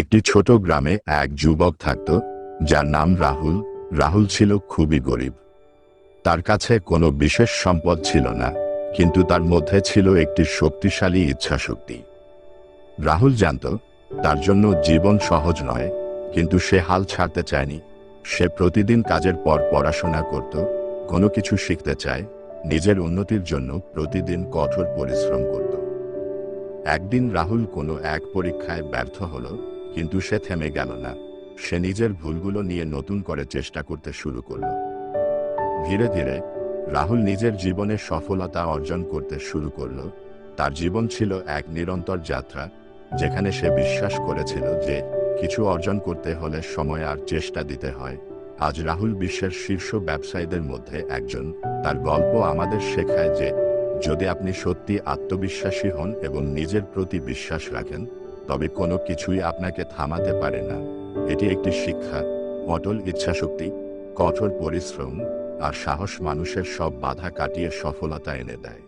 একটি ছোট গ্রামে এক যুবক থাকত, যার নাম রাহুল। রাহুল ছিল খুবই গরিব। তার কাছে কোনো বিশেষ সম্পদ ছিল না, কিন্তু তার মধ্যে ছিল একটি শক্তিশালী ইচ্ছাশক্তি। রাহুল জানত, তার জন্য জীবন সহজ নয়, কিন্তু সে হাল ছাড়তে চায়নি। সে প্রতিদিন কাজের পর পড়াশোনা করত, কোনো কিছু শিখতে চায়, নিজের উন্নতির জন্য প্রতিদিন কঠোর পরিশ্রম করত। একদিন রাহুল কোনো এক পরীক্ষায় ব্যর্থ হলো কিন্তু সে থেমে গেল না। সে নিজের ভুলগুলো নিয়ে নতুন করে চেষ্টা করতে শুরু করল। ধীরে ধীরে রাহুল নিজের জীবনে সফলতা অর্জন করতে শুরু করল। তার জীবন ছিল এক নিরন্তর যাত্রা, যেখানে সে বিশ্বাস করেছিল যে কিছু অর্জন করতে হলে সময় আর চেষ্টা দিতে হয়। আজ রাহুল বিশ্বের শীর্ষ ব্যবসায়ীদের মধ্যে একজন। তার গল্প আমাদের শেখায় যে যদি আপনি সত্যি আত্মবিশ্বাসী হন এবং নিজের প্রতি বিশ্বাস রাখেন তবে কোনো কিছুই আপনাকে থামাতে পারে না। এটি একটি শিক্ষা, অটল ইচ্ছাশক্তি, কঠোর পরিশ্রম আর সাহস মানুষের সব বাধা কাটিয়ে সফলতা এনে দেয়।